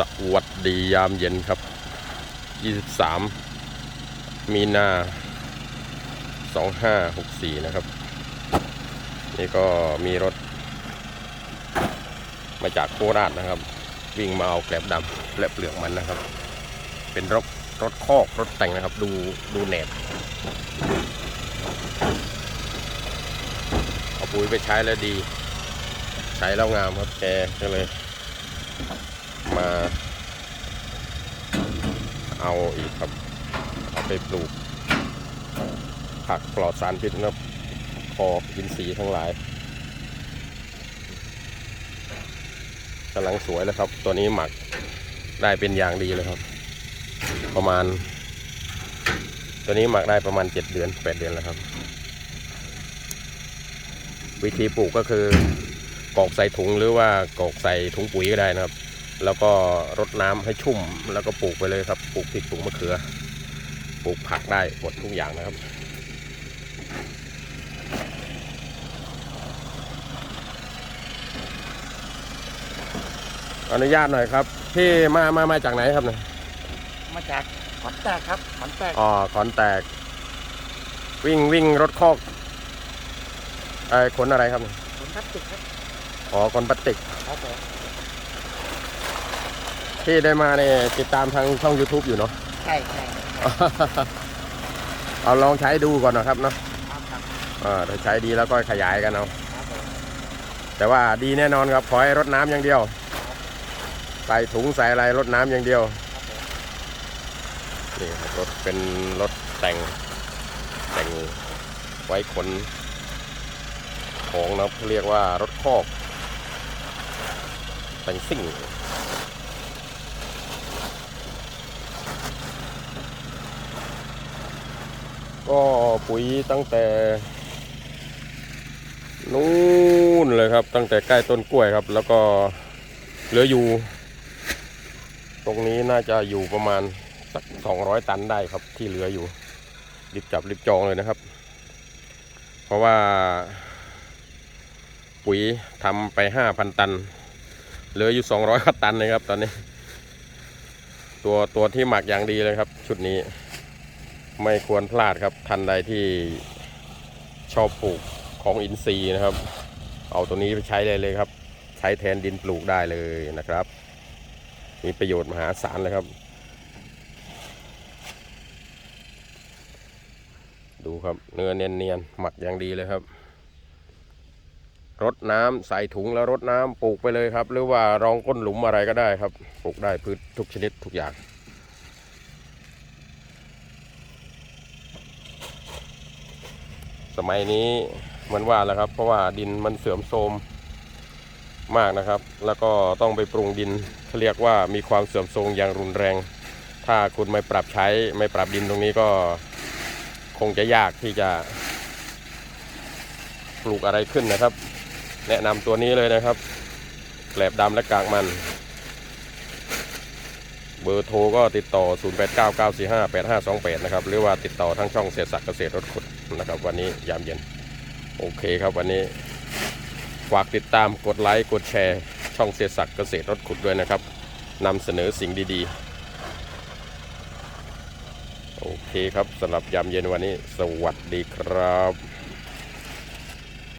สวัสดียามเย็นครับ 23 มีนา 2564 นะครับ นี่ก็มีรถ มาจากโคราชนะครับ วิ่งมาเอาแกลบดำและเปลือกมันนะครับ เป็นรถรถคอกรถแต่งนะครับ ดูดูแหนบเอาปุ๋ยไปใช้แล้วดี ใช้แล้วงามครับแกก็เลย มาเอาอีกครับเอาไปปลูก ผักปลอดสารพิษนะครับพอกินสีทั้งหลายกำลังสวยแล้วครับ ตัวนี้หมักได้เป็นอย่างดีเลยครับ ประมาณ ตัวนี้หมักได้ประมาณ7เดือน8เดือนแล้วครับ วิธีปลูกก็คือกอกใส่ถุงหรือว่ากอกใส่ถุงปุ๋ยก็ได้นะครับ แล้วก็รดน้ำให้ชุ่มแล้วก็ปลูกไปเลยครับ ปลูกพริกปลูกมะเขือ ปลูกผักได้หมดทุกอย่างนะครับ อนุญาตหน่อยครับพี่มามามาจากไหนครับเนี่ยมาจากขอนแตกครับขอนแตกอ๋อขอนแตก วิ่งวิ่งรถคอกไอ้ขนอะไรครับเนี่ยขนพลาสติกครับอ๋อขนพลาสติกครับผม ที่ได้มาเนี่ยติดตามทางช่อง YouTube อยู่เนาะ ใช่ใช่เอาลองใช้ดูก่อนนะครับเนาะครับครับอ่าถ้าใช้ดีแล้วก็ขยายกันเอา ครับผมแต่ว่าดีแน่นอนครับขอให้รดน้ำอย่างเดียว ใส่ถุงใส่อะไรรดน้ำอย่างเดียว ครับผมนี่ครับรถเป็นรถแต่งแต่งไว้ขนของนะครับเรียกว่ารถคอกแต่งซิ่ง ก็ปุ๋ยตั้งแต่นู่นเลยครับ ตั้งแต่ใกล้ต้นกล้วยครับ แล้วก็เหลืออยู่ ตรงนี้น่าจะอยู่ประมาณสักสองร้อยตันได้ครับ ที่เหลืออยู่รีบจับรีบจองเลยนะครับ เพราะว่า ปุ๋ยทำไปห้าพันตัน เหลืออยู่สองร้อยตันเลยครับ ตอนนี้ ตัวตัวที่หมักอย่างดีเลยครับ ชุดนี้ ไม่ควรพลาดครับทันใดที่ชอบปลูกของอินทรีย์นะครับ เอาตัวนี้ไปใช้ได้เลยครับ ใช้แทนดินปลูกได้เลยนะครับ มีประโยชน์มหาศาลเลยครับ ดูครับเนื้อเนียนๆหมักอย่างดีเลยครับรดน้ำใส่ถุงแล้วรดน้ำปลูกไปเลยครับ หรือว่ารองก้นหลุมอะไรก็ได้ครับ ปลูกได้พืชทุกชนิดทุกอย่าง มัยนี้เหมือนว่าแล้วครับ เพราะว่าดินมันเสื่อมโทรมมากนะครับ แล้วก็ต้องไปปรุงดินเขาเรียกว่ามีความเสื่อมโทรมอย่างรุนแรง ถ้าคุณไม่ปรับใช้ไม่ปรับดินตรงนี้ก็คงจะยากที่จะปลูกอะไรขึ้นนะครับ แนะนำตัวนี้เลยนะครับแกลบดำและกากมัน เบอร์โทรก็ติดต่อ 0899458528 นะครับ หรือว่าติดต่อทางช่องเศรษฐศักดิ์เกษตรรถขุดนะครับ วันนี้ยามเย็น โอเคครับวันนี้ฝากติดตามกดไลค์กดแชร์ช่องเศรษฐศักดิ์เกษตรรถขุดด้วยนะครับนำเสนอสิ่งดีๆ โอเคครับสำหรับยามเย็นวันนี้ สวัสดีครับ